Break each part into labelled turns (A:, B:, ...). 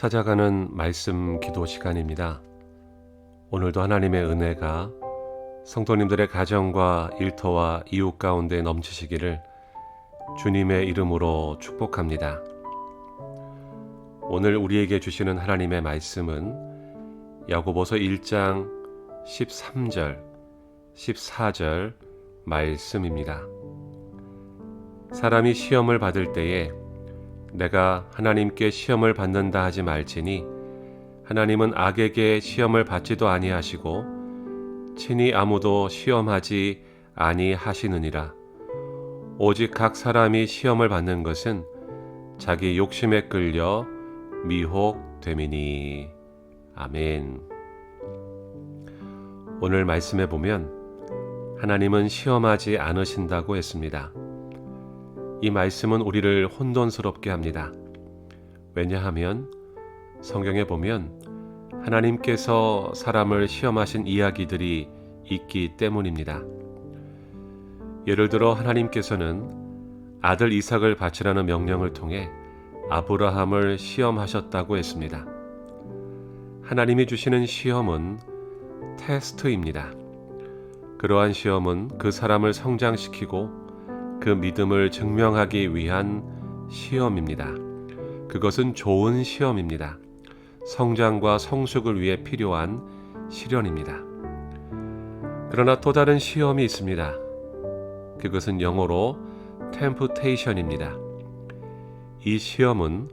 A: 찾아가는 말씀 기도 시간입니다. 오늘도 하나님의 은혜가 성도님들의 가정과 일터와 이웃 가운데 넘치시기를 주님의 이름으로 축복합니다. 오늘 우리에게 주시는 하나님의 말씀은 야고보서 1장 13절, 14절 말씀입니다. 사람이 시험을 받을 때에 내가 하나님께 시험을 받는다 하지 말지니 하나님은 악에게 시험을 받지도 아니하시고 친히 아무도 시험하지 아니하시느니라. 오직 각 사람이 시험을 받는 것은 자기 욕심에 끌려 미혹됨이니. 아멘. 오늘 말씀에 보면 하나님은 시험하지 않으신다고 했습니다. 이 말씀은 우리를 혼돈스럽게 합니다. 왜냐하면 성경에 보면 하나님께서 사람을 시험하신 이야기들이 있기 때문입니다. 예를 들어 하나님께서는 아들 이삭을 바치라는 명령을 통해 아브라함을 시험하셨다고 했습니다. 하나님이 주시는 시험은 테스트입니다. 그러한 시험은 그 사람을 성장시키고 그 믿음을 증명하기 위한 시험입니다. 그것은 좋은 시험입니다. 성장과 성숙을 위해 필요한 시련입니다. 그러나 또 다른 시험이 있습니다. 그것은 영어로 temptation입니다. 이 시험은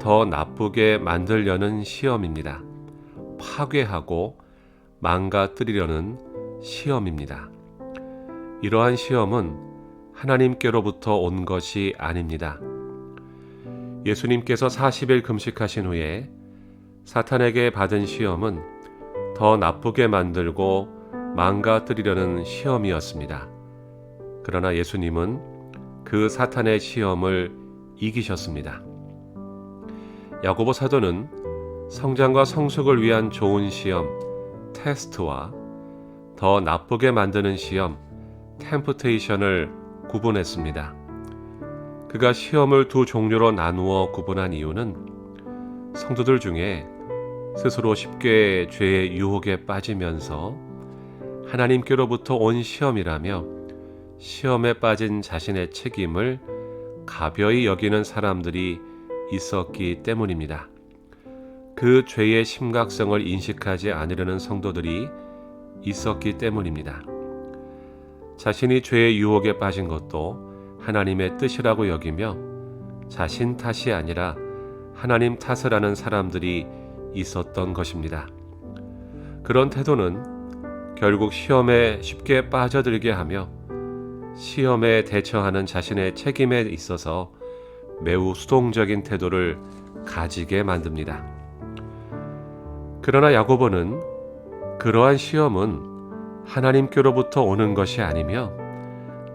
A: 더 나쁘게 만들려는 시험입니다. 파괴하고 망가뜨리려는 시험입니다. 이러한 시험은 하나님께로부터 온 것이 아닙니다. 예수님께서 40일 금식하신 후에 사탄에게 받은 시험은 더 나쁘게 만들고 망가뜨리려는 시험이었습니다. 그러나 예수님은 그 사탄의 시험을 이기셨습니다. 야고보 사도는 성장과 성숙을 위한 좋은 시험, 테스트와 더 나쁘게 만드는 시험, 템프테이션을 구분했습니다. 그가 시험을 두 종류로 나누어 구분한 이유는 성도들 중에 스스로 쉽게 죄의 유혹에 빠지면서 하나님께로부터 온 시험이라며 시험에 빠진 자신의 책임을 가벼이 여기는 사람들이 있었기 때문입니다. 그 죄의 심각성을 인식하지 않으려는 성도들이 있었기 때문입니다. 자신이 죄의 유혹에 빠진 것도 하나님의 뜻이라고 여기며 자신 탓이 아니라 하나님 탓을 하는 사람들이 있었던 것입니다. 그런 태도는 결국 시험에 쉽게 빠져들게 하며 시험에 대처하는 자신의 책임에 있어서 매우 수동적인 태도를 가지게 만듭니다. 그러나 야고보는 그러한 시험은 하나님께로부터 오는 것이 아니며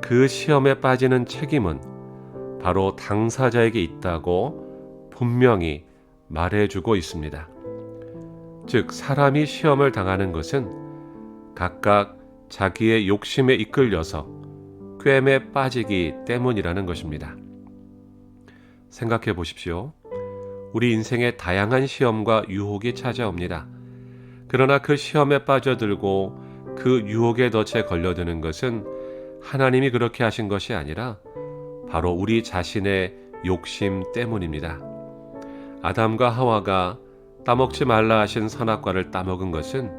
A: 그 시험에 빠지는 책임은 바로 당사자에게 있다고 분명히 말해주고 있습니다. 즉, 사람이 시험을 당하는 것은 각각 자기의 욕심에 이끌려서 꿰매 빠지기 때문이라는 것입니다. 생각해 보십시오. 우리 인생에 다양한 시험과 유혹이 찾아옵니다. 그러나 그 시험에 빠져들고 그 유혹의 덫에 걸려드는 것은 하나님이 그렇게 하신 것이 아니라 바로 우리 자신의 욕심 때문입니다. 아담과 하와가 따먹지 말라 하신 선악과를 따먹은 것은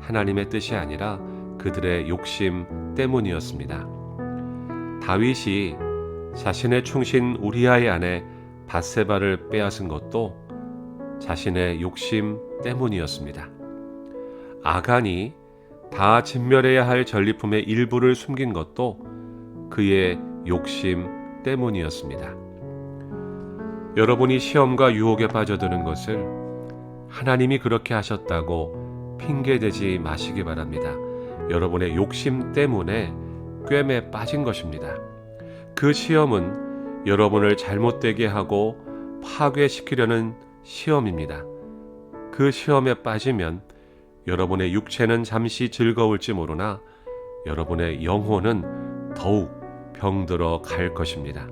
A: 하나님의 뜻이 아니라 그들의 욕심 때문이었습니다. 다윗이 자신의 충신 우리아의 아내 바세바를 빼앗은 것도 자신의 욕심 때문이었습니다. 아간이 다 진멸해야 할 전리품의 일부를 숨긴 것도 그의 욕심 때문이었습니다. 여러분이 시험과 유혹에 빠져드는 것을 하나님이 그렇게 하셨다고 핑계대지 마시기 바랍니다. 여러분의 욕심 때문에 꿰매 빠진 것입니다. 그 시험은 여러분을 잘못되게 하고 파괴시키려는 시험입니다. 그 시험에 빠지면 여러분의 육체는 잠시 즐거울지 모르나 여러분의 영혼은 더욱 병들어 갈 것입니다.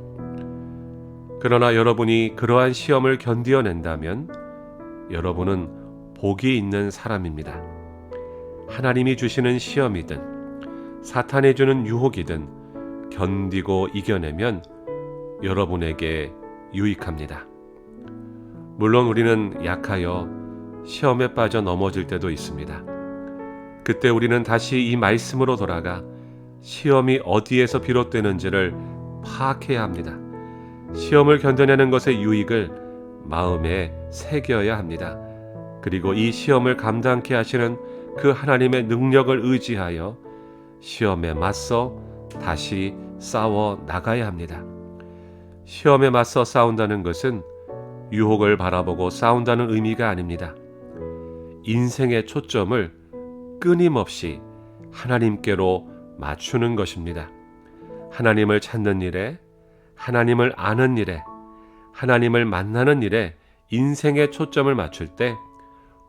A: 그러나 여러분이 그러한 시험을 견디어낸다면 여러분은 복이 있는 사람입니다. 하나님이 주시는 시험이든 사탄이 주는 유혹이든 견디고 이겨내면 여러분에게 유익합니다. 물론 우리는 약하여 시험에 빠져 넘어질 때도 있습니다. 그때 우리는 다시 이 말씀으로 돌아가 시험이 어디에서 비롯되는지를 파악해야 합니다. 시험을 견뎌내는 것의 유익을 마음에 새겨야 합니다. 그리고 이 시험을 감당케 하시는 그 하나님의 능력을 의지하여 시험에 맞서 다시 싸워 나가야 합니다. 시험에 맞서 싸운다는 것은 유혹을 바라보고 싸운다는 의미가 아닙니다. 인생의 초점을 끊임없이 하나님께로 맞추는 것입니다. 하나님을 찾는 일에, 하나님을 아는 일에, 하나님을 만나는 일에 인생의 초점을 맞출 때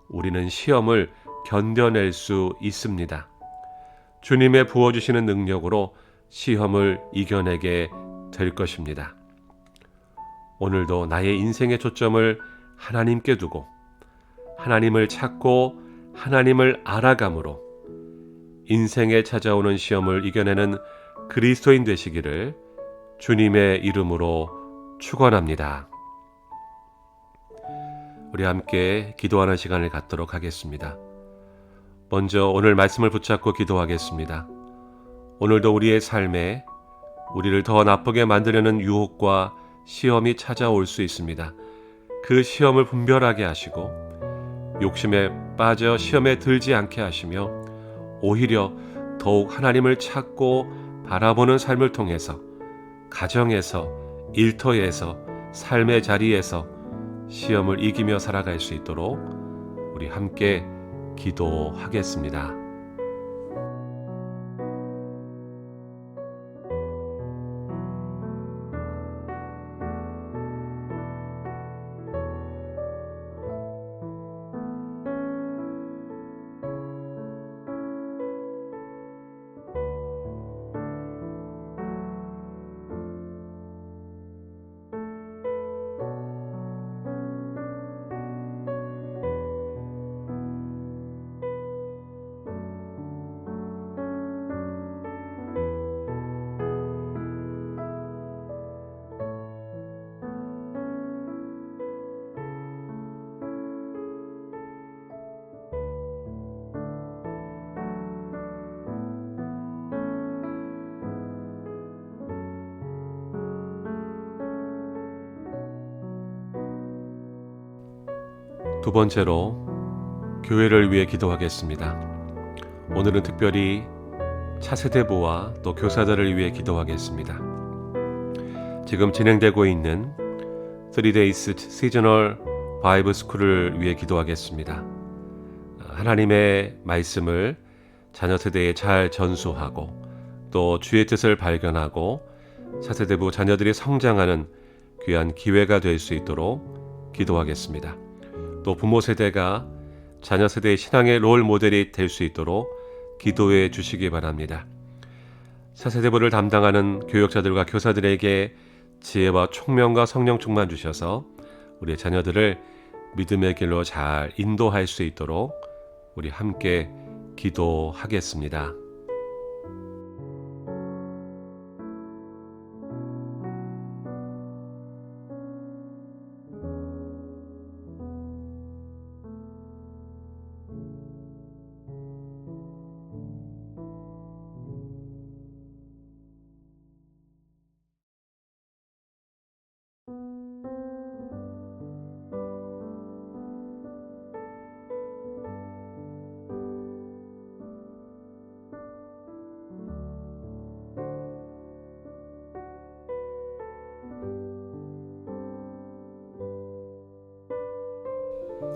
A: 우리는 시험을 견뎌낼 수 있습니다. 주님의 부어주시는 능력으로 시험을 이겨내게 될 것입니다. 오늘도 나의 인생의 초점을 하나님께 두고 하나님을 찾고 하나님을 알아감으로 인생에 찾아오는 시험을 이겨내는 그리스도인 되시기를 주님의 이름으로 축원합니다. 우리 함께 기도하는 시간을 갖도록 하겠습니다. 먼저 오늘 말씀을 붙잡고 기도하겠습니다. 오늘도 우리의 삶에 우리를 더 나쁘게 만들려는 유혹과 시험이 찾아올 수 있습니다. 그 시험을 분별하게 하시고 욕심에 빠져 시험에 들지 않게 하시며 오히려 더욱 하나님을 찾고 바라보는 삶을 통해서 가정에서 일터에서 삶의 자리에서 시험을 이기며 살아갈 수 있도록 우리 함께 기도하겠습니다. 두 번째로 교회를 위해 기도하겠습니다. 오늘은 특별히 차세대부와 또 교사들을 위해 기도하겠습니다. 지금 진행되고 있는 3days 시저널 바이브 스쿨을 위해 기도하겠습니다. 하나님의 말씀을 자녀 세대에 잘 전수하고 또 주의 뜻을 발견하고 차세대부 자녀들이 성장하는 귀한 기회가 될 수 있도록 기도하겠습니다. 또 부모 세대가 자녀 세대의 신앙의 롤 모델이 될 수 있도록 기도해 주시기 바랍니다. 차세대부를 담당하는 교육자들과 교사들에게 지혜와 총명과 성령 충만 주셔서 우리 자녀들을 믿음의 길로 잘 인도할 수 있도록 우리 함께 기도하겠습니다.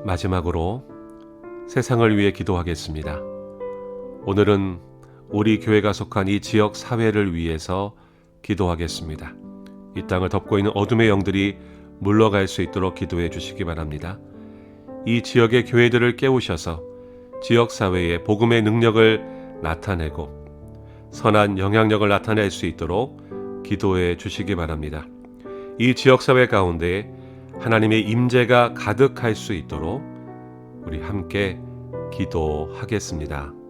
A: 마지막으로 세상을 위해 기도하겠습니다. 오늘은 우리 교회가 속한 이 지역 사회를 위해서 기도하겠습니다. 이 땅을 덮고 있는 어둠의 영들이 물러갈 수 있도록 기도해 주시기 바랍니다. 이 지역의 교회들을 깨우셔서 지역 사회에 복음의 능력을 나타내고 선한 영향력을 나타낼 수 있도록 기도해 주시기 바랍니다. 이 지역 사회 가운데 하나님의 임재가 가득할 수 있도록 우리 함께 기도하겠습니다.